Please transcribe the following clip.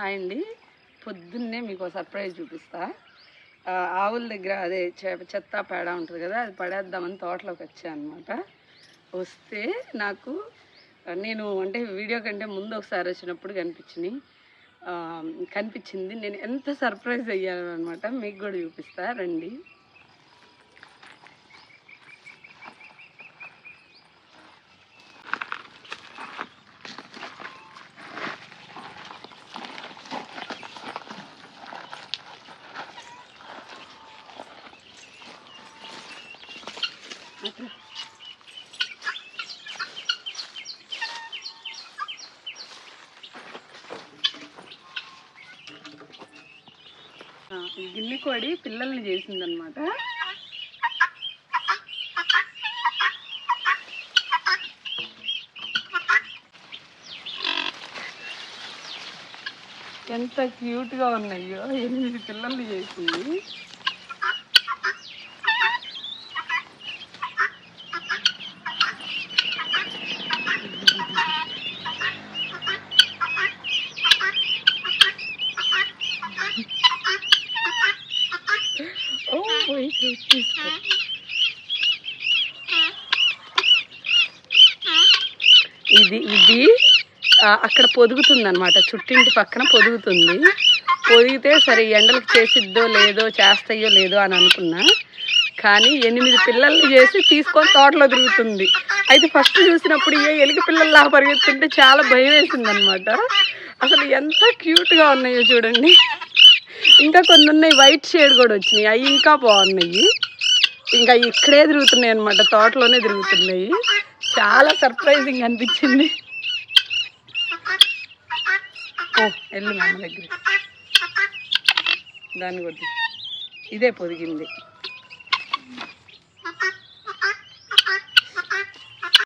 Hi అండి. పొద్దున్నే మీకు సర్ప్రైజ్ చూపిస్తా. ఆవుల దగ్గర అదే చె- చెత్త పేడ ఉంటుంది కదా అది పడేద్దామని తోటలోకి వచ్చాను అనమాట వస్తే నాకు నేను అంటే వీడియో కంటే ముందు ఒకసారి వచ్చినప్పుడు కనిపించినాయి. కనిపించింది. నేను ఎంత సర్ప్రైజ్ అయ్యాను అనమాట మీకు కూడా చూపిస్తా. రండి. ఆ, గిన్నె కోడి పిల్లల్ని చేసిందనమాట ఎంత క్యూట్గా ఉన్నాయో ఎనిమిది పిల్లల్ని చేసింది. ఓ మై ఇది ఇది అక్కడ పొదుగుతుంది అనమాట చుట్టింటి పక్కన పొదుగుతుంది. పొదిగితే సరే ఎండలకు చేసిద్దో లేదో చేస్తాయో లేదో అని అనుకున్నా. కానీ ఎనిమిది పిల్లల్ని చేసి తీసుకొని తోటలో తిరుగుతుంది. అయితే ఫస్ట్ చూసినప్పుడు ఏ ఎలుగు పిల్లల్లా పరిగెత్తుంటే చాలా భయం వేసిందనమాట అసలు ఎంత క్యూట్గా ఉన్నాయో చూడండి. ఇంకా కొన్ని ఉన్నాయి వైట్ షేడ్ కూడా వచ్చినాయి. అవి ఇంకా బాగున్నాయి. ఇంకా ఇక్కడే తిరుగుతున్నాయి అనమాట తోటలోనే తిరుగుతున్నాయి. చాలా సర్ప్రైజింగ్ అనిపించింది. ఓ వెళ్ళు మా దగ్గర దాని కొద్ది ఇదే పొదిగింది.